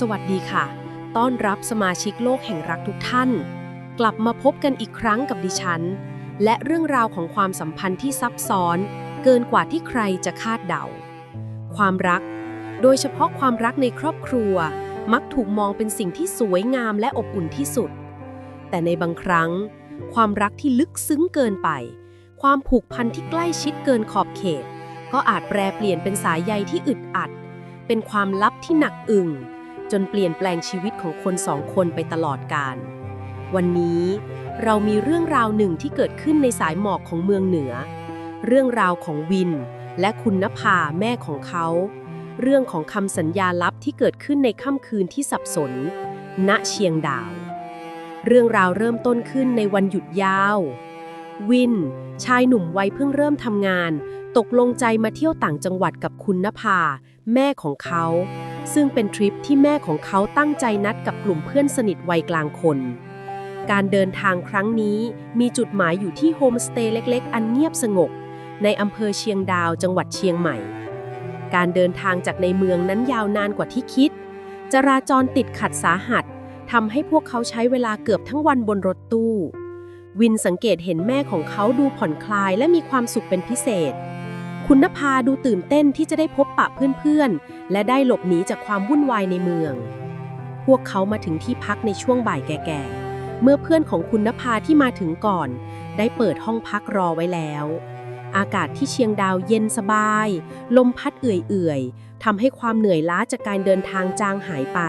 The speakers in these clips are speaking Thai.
สวัสดีค่ะ ต้อนรับสมาชิกโลกแห่งรักทุกท่าน กลับมาพบกันอีกครั้งกับดิฉัน และเรื่องราวของความสัมพันธ์ที่ซับซ้อน เกินกว่าที่ใครจะคาดเดา ความรัก โดยเฉพาะความรักในครอบครัว มักถูกมองเป็นสิ่งที่สวยงามและอบอุ่นที่สุด แต่ในบางครั้ง ความรักที่ลึกซึ้งเกินไป ความผูกพันที่ใกล้ชิดเกินขอบเขต ก็อาจแปรเปลี่ยนเป็นสายใยที่อึดอัดเป็นความลับที่หนักอึ่ง จนเปลี่ยนแปลงชีวิตของคนสองคนไปตลอดกาลวันนี้เรามีเรื่องราวหนึ่งที่เกิดขึ้นในสายหมอกของเมืองเหนือ เรื่องราวของวิน และคุณนภาแม่ของเขา เรื่องของคำสัญญาลับที่เกิดขึ้นในค่ำคืนที่สับสน ณเชียงดาว เรื่องราวเริ่มต้นขึ้นในวันหยุดยาว วิน ชายหนุ่มวัยเพิ่งเริ่มทำงาน ตกลงใจมาเที่ยวต่างจังหวัดกับคุณนภา แม่ของเขา ซึ่งเป็นทริปที่แม่ของเขาตั้งใจนัดกับกลุ่มเพื่อนสนิทวัยกลางคน การเดินทางครั้งนี้มีจุดหมายอยู่ที่โฮมสเตย์เล็ก ๆ อันเงียบสงบ ในอำเภอเชียงดาวจังหวัดเชียงใหม่ การเดินทางจากในเมืองนั้นยาวนานกว่าที่คิด จราจรติดขัดสาหัสทำให้พวกเขาใช้เวลาเกือบทั้งวันบนรถตู้ วินสังเกตเห็นแม่ของเขาดูผ่อนคลายและมีความสุขเป็นพิเศษ คุณนภาดูตื่นเต้นที่จะได้พบปะเพื่อนๆ และได้หลบหนีจากความวุ่นวายในเมือง พวกเขามาถึงที่พักในช่วงบ่ายแก่ๆ เมื่อเพื่อนของคุณนภาที่มาถึงก่อน ได้เปิดห้องพักรอไว้แล้ว อากาศที่เชียงดาวเย็นสบาย ลมพัดเอื่อยๆทำให้ความเหนื่อยล้าจากการเดินทางจางหายไป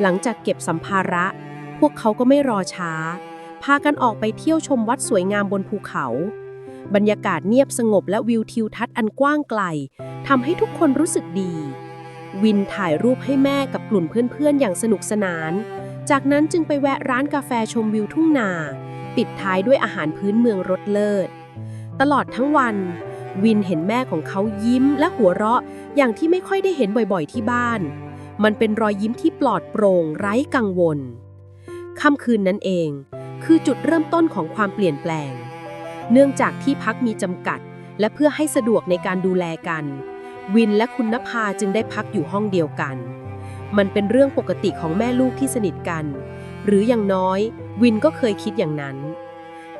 หลังจากเก็บสัมภาระ พวกเขาก็ไม่รอช้า พากันออกไปเที่ยวชมวัดสวยงามบนภูเขา บรรยากาศเงียบสงบและวิวทิวทัศน์อันกว้างไกลทำให้ทุกคนรู้สึกดี วินถ่ายรูปให้แม่กับกลุ่มเพื่อนๆ อย่างสนุกสนาน จากนั้นจึงไปแวะร้านกาแฟชมวิวทุ่งนา ปิดท้ายด้วยอาหารพื้นเมืองรสเลิศ ตลอดทั้งวัน วินเห็นแม่ของเขายิ้มและหัวเราะอย่างที่ไม่ค่อยได้เห็นบ่อยๆ ที่บ้าน มันเป็นรอยยิ้มที่ปลอดโปร่งไร้กังวลค่ำคืนนั้นเอง คือจุดเริ่มต้นของความเปลี่ยนแปลง เนื่องจากที่พักมีจำกัด และเพื่อให้สะดวกในการดูแลกัน วินและคุณนภาจึงได้พักอยู่ห้องเดียวกัน มันเป็นเรื่องปกติของแม่ลูกที่สนิทกัน หรืออย่างน้อย วินก็เคยคิดอย่างนั้น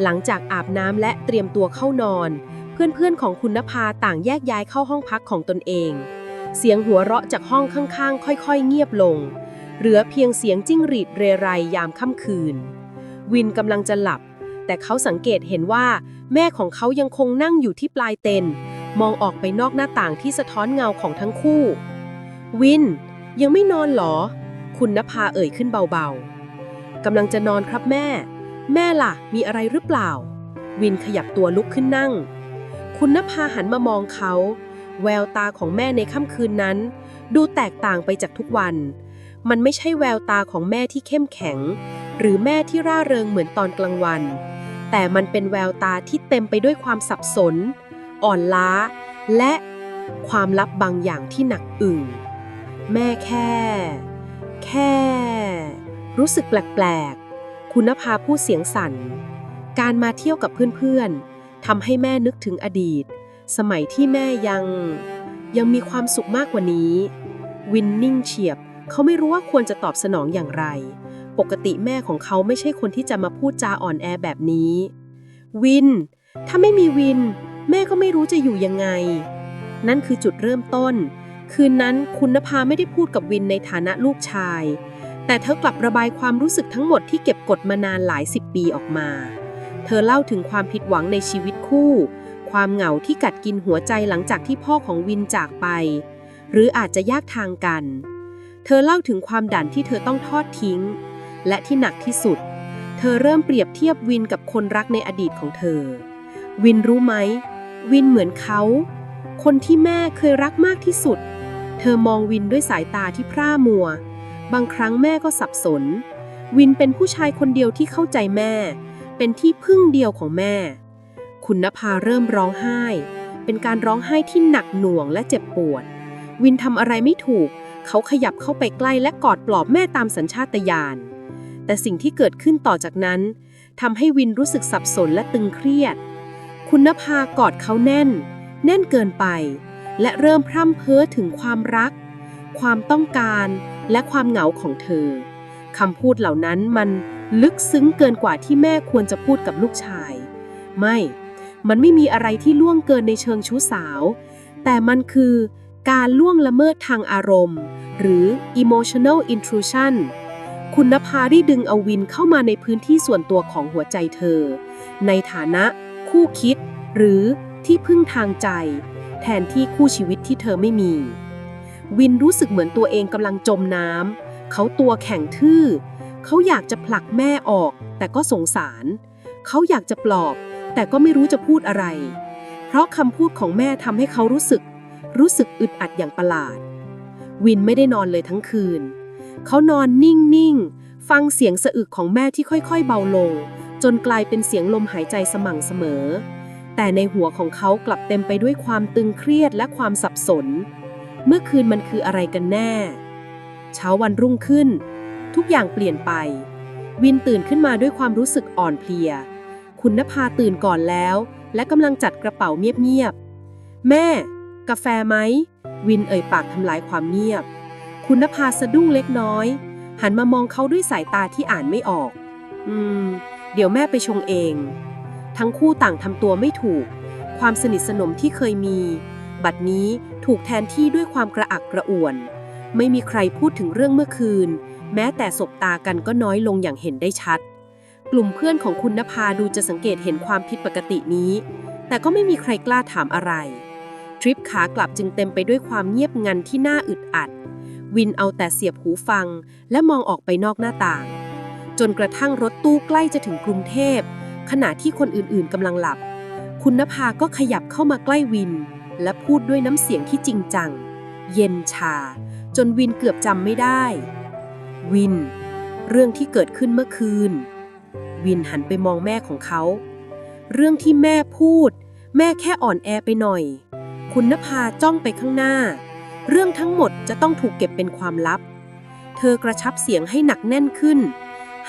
หลังจากอาบน้ำและเตรียมตัวเข้านอน เพื่อนๆของคุณนภาต่างแยกย้ายเข้าห้องพักของตนเอง เสียงหัวเราะจากห้องข้างๆ ค่อยๆ เงียบลง เหลือเพียงเสียงจิ้งหรีดเรไรยามค่ำคืน วินกำลังจะหลับ แต่เขาสังเกตเห็นว่า แม่ของเขายังคงนั่งอยู่ที่ปลายเต็นท์มองออกไปนอกหน้าต่างที่สะท้อนเงาของทั้งคู่ วิน ยังไม่นอนหรอ คุณนภาเอ่ยขึ้นเบาๆกำลังจะนอนครับแม่ แม่ล่ะ มีอะไรหรือเปล่า วินขยับตัวลุกขึ้นนั่ง คุณนภาหันมามองเขา แววตาของแม่ในค่ำคืนนั้น ดูแตกต่างไปจากทุกวัน มันไม่ใช่แววตาของแม่ที่เข้มแข็ง หรือแม่ที่ร่าเริงเหมือนตอนกลางวัน แต่มันเป็นแววตาที่เต็มไปด้วยความสับสน อ่อนล้า และความลับบางอย่างที่หนักอึ่ง แม่แค่ แค่ รู้สึกแปลกๆ คุณภาพูดเสียงสั่น การมาเที่ยวกับเพื่อนๆทำให้แม่นึกถึงอดีต สมัยที่แม่ยังยังมีความสุขมากกว่านี้ วินนิ่งเฉียบ เขาไม่รู้ว่าควรจะตอบสนองอย่างไร ปกติแม่ของเขาไม่ใช่คนที่จะมาพูดจาอ่อนแอแบบนี้ วิน ถ้าไม่มีวิน แม่ก็ไม่รู้จะอยู่ยังไง นั่นคือจุดเริ่มต้น คืนนั้นคุณนภาไม่ได้พูดกับวินในฐานะลูกชาย แต่เธอกลับระบายความรู้สึกทั้งหมดที่เก็บกดมานานหลายสิบปีออกมา เธอเล่าถึงความผิดหวังในชีวิตคู่ ความเหงาที่กัดกินหัวใจหลังจากที่พ่อของวินจากไป หรืออาจจะแยกทางกัน เธอเล่าถึงความดันที่เธอต้องทอดทิ้ง และที่หนักที่สุด เธอเริ่มเปรียบเทียบวินกับคนรักในอดีตของเธอ วินรู้ไหม วินเหมือนเขา คนที่แม่เคยรักมากที่สุด เธอมองวินด้วยสายตาที่พร่ามัว บางครั้งแม่ก็สับสน วินเป็นผู้ชายคนเดียวที่เข้าใจแม่ เป็นที่พึ่งเดียวของแม่ คุณนภาเริ่มร้องไห้ เป็นการร้องไห้ที่หนักหน่วงและเจ็บปวด วินทำอะไรไม่ถูกเขาขยับเข้าไปใกล้และกอดปลอบแม่ตามสัญชาตญาณ แต่สิ่งที่เกิดขึ้นต่อจากนั้นทำให้วินรู้สึกสับสนและตึงเครียด คุณนภากอดเขาแน่น แน่นเกินไป และเริ่มพร่ำเพ้อถึงความรัก ความต้องการและความเหงาของเธอคำพูดเหล่านั้นมันลึกซึ้งเกินกว่าที่แม่ควรจะพูดกับลูกชาย ไม่ มันไม่มีอะไรที่ล่วงเกินในเชิงชู้สาว แต่มันคือการล่วงละเมิดทางอารมณ์ หรือ emotional intrusion คุณนภาได้ดึงเอาวินเข้ามาในพื้นที่ส่วนตัวของหัวใจเธอ ในฐานะ คู่คิด หรือที่พึ่งทางใจ แทนที่คู่ชีวิตที่เธอไม่มี วินรู้สึกเหมือนตัวเองกำลังจมน้ำเขาตัวแข็งทื่อ เขาอยากจะผลักแม่ออก แต่ก็สงสาร เขาอยากจะปลอบ แต่ก็ไม่รู้จะพูดอะไร เพราะคำพูดของแม่ทำให้เขารู้สึก รู้สึกอึดอัดอย่างประหลาด วินไม่ได้นอนเลยทั้งคืน เขานอนนิ่ง ๆ ฟังเสียงสะอึกของแม่ที่ค่อยๆ เบาลง จนกลายเป็นเสียงลมหายใจสม่ำเสมอ แต่ในหัวของเขากลับเต็มไปด้วยความตึงเครียดและความสับสน เมื่อคืนมันคืออะไรกันแน่ เช้าวันรุ่งขึ้น ทุกอย่างเปลี่ยนไป วินตื่นขึ้นมาด้วยความรู้สึกอ่อนเพลีย คุณนภาตื่นก่อนแล้ว และกำลังจัดกระเป๋าเงียบๆแม่ กาแฟไหม วินเอ่ยปากทำลายความเงียบ คุณนภาสะดุ้งเล็กน้อย หันมามองเขาด้วยสายตาที่อ่านไม่ออก อืม เดี๋ยวแม่ไปชงเอง ทั้งคู่ต่างทำตัวไม่ถูก ความสนิทสนมที่เคยมี บัดนี้ถูกแทนที่ด้วยความกระอักกระอ่วน ไม่มีใครพูดถึงเรื่องเมื่อคืน แม้แต่สบตากันก็น้อยลงอย่างเห็นได้ชัด กลุ่มเพื่อนของคุณนภาดูจะสังเกตเห็นความผิดปกตินี้ แต่ก็ไม่มีใครกล้าถามอะไร ทริปขากลับจึงเต็มไปด้วยความเงียบงันที่น่าอึดอัด วินเอาแต่เสียบหูฟัง และมองออกไปนอกหน้าต่าง จนกระทั่งรถตู้ใกล้จะถึงกรุงเทพ ขณะที่คนอื่นๆกำลังหลับ คุณนภาก็ขยับเข้ามาใกล้วิน และพูดด้วยน้ำเสียงที่จริงจัง เย็นชา จนวินเกือบจำไม่ได้ วิน เรื่องที่เกิดขึ้นเมื่อคืน วินหันไปมองแม่ของเขา เรื่องที่แม่พูด แม่แค่อ่อนแอไปหน่อย คุณนภาจ้องไปข้างหน้า เรื่องทั้งหมดจะต้องถูกเก็บเป็นความลับ เธอกระชับเสียงให้หนักแน่นขึ้น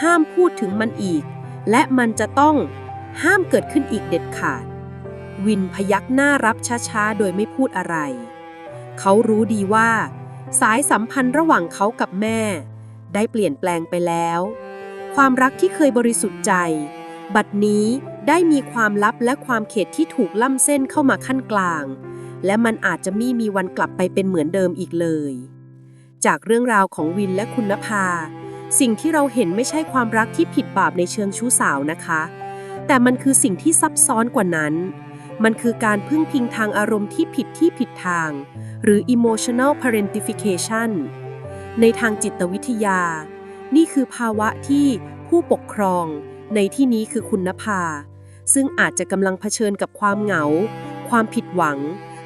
ห้ามพูดถึงมันอีก และมันจะต้องห้ามเกิดขึ้นอีกเด็ดขาด วินพยักหน้ารับช้าๆ โดยไม่พูดอะไร เขารู้ดีว่า สายสัมพันธ์ระหว่างเขากับแม่ ได้เปลี่ยนแปลงไปแล้ว ความรักที่เคยบริสุทธิ์ใจ บัดนี้ได้มีความลับและความเขตที่ถูกล่ำเส้นเข้ามาขั้นกลาง และมันอาจจะไม่มีวันกลับไปเป็นเหมือนเดิมอีกเลย จากเรื่องราวของวินและคุณนภา สิ่งที่เราเห็นไม่ใช่ความรักที่ผิดบาปในเชิงชู้สาวนะคะ แต่มันคือสิ่งที่ซับซ้อนกว่านั้น มันคือการพึ่งพิงทางอารมณ์ที่ผิดที่ผิดทาง หรือ emotional parentification ในทางจิตวิทยา นี่คือภาวะที่ผู้ปกครอง ในที่นี้คือคุณนภา ซึ่งอาจจะกำลังเผชิญกับความเหงา ความผิดหวัง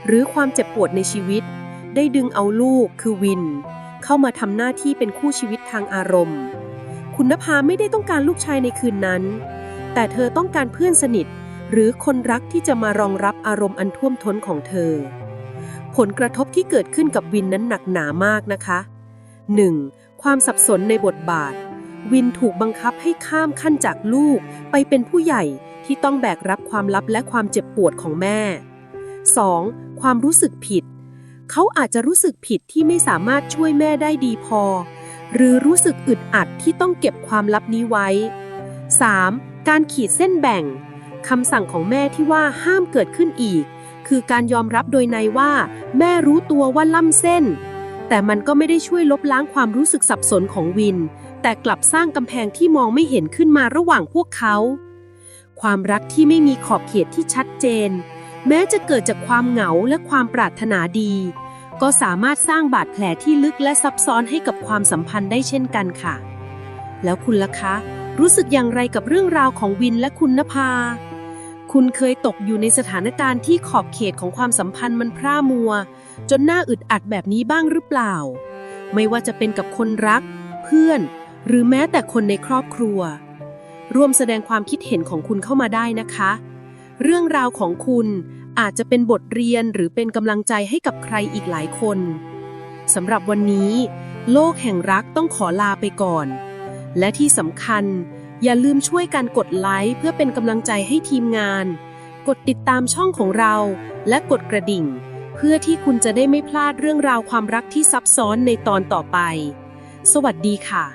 หรือความเจ็บปวดในชีวิต ได้ดึงเอาลูกคือวิน เข้ามาทำหน้าที่เป็นคู่ชีวิตทางอารมณ์ คุณนภาไม่ได้ต้องการลูกชายในคืนนั้น แต่เธอต้องการเพื่อนสนิท หรือคนรักที่จะมารองรับอารมณ์อันท่วมท้นของเธอ ผลกระทบที่เกิดขึ้นกับวินนั้นหนักหนามากนะคะ 1. ความสับสนในบทบาท วินถูกบังคับให้ข้ามขั้นจากลูกไปเป็นผู้ใหญ่ที่ต้องแบกรับความลับและความเจ็บปวดของแม่ 2. ความรู้สึกผิด เขาอาจจะรู้สึกผิดที่ไม่สามารถช่วยแม่ได้ดีพอ หรือรู้สึกอึดอัดที่ต้องเก็บความลับนี้ไว้ 3. การขีดเส้นแบ่งคำสั่งของแม่ที่ว่าห้ามเกิดขึ้นอีก คือการยอมรับโดยในว่า แม่รู้ตัวว่าล่ำเส้น แต่มันก็ไม่ได้ช่วยลบล้างความรู้สึกสับสนของวิน แต่กลับสร้างกำแพงที่มองไม่เห็นขึ้นมาระหว่างพวกเขา ความรักที่ไม่มีขอบเขตที่ชัดเจน แม้จะเกิดจากความเหงาและความปรารถนาดี ก็สามารถสร้างบาดแผลที่ลึกและซับซ้อนให้กับความสัมพันธ์ได้เช่นกันค่ะ แล้วคุณล่ะคะ รู้สึกอย่างไรกับเรื่องราวของวินและคุณนภา คุณเคยตกอยู่ในสถานการณ์ที่ขอบเขตของความสัมพันธ์มันพร่ามัว จนหน่าอึดอัดแบบนี้บ้างหรือเปล่า ไม่ว่าจะเป็นกับคนรัก เพื่อน หรือแม้แต่คนในครอบครัว ร่วมแสดงความคิดเห็นของคุณเข้ามาได้นะคะ เรื่องราวของคุณ อาจจะเป็นบทเรียนหรือเป็นกำลังใจให้กับใครอีกหลายคนสำหรับวันนี้ โลกแห่งรักต้องขอลาไปก่อน และที่สำคัญ อย่าลืมช่วยกันกดไลค์เพื่อเป็นกำลังใจให้ทีมงาน กดติดตามช่องของเรา และกดกระดิ่ง เพื่อที่คุณจะได้ไม่พลาดเรื่องราวความรักที่ซับซ้อนในตอนต่อไป สวัสดีค่ะ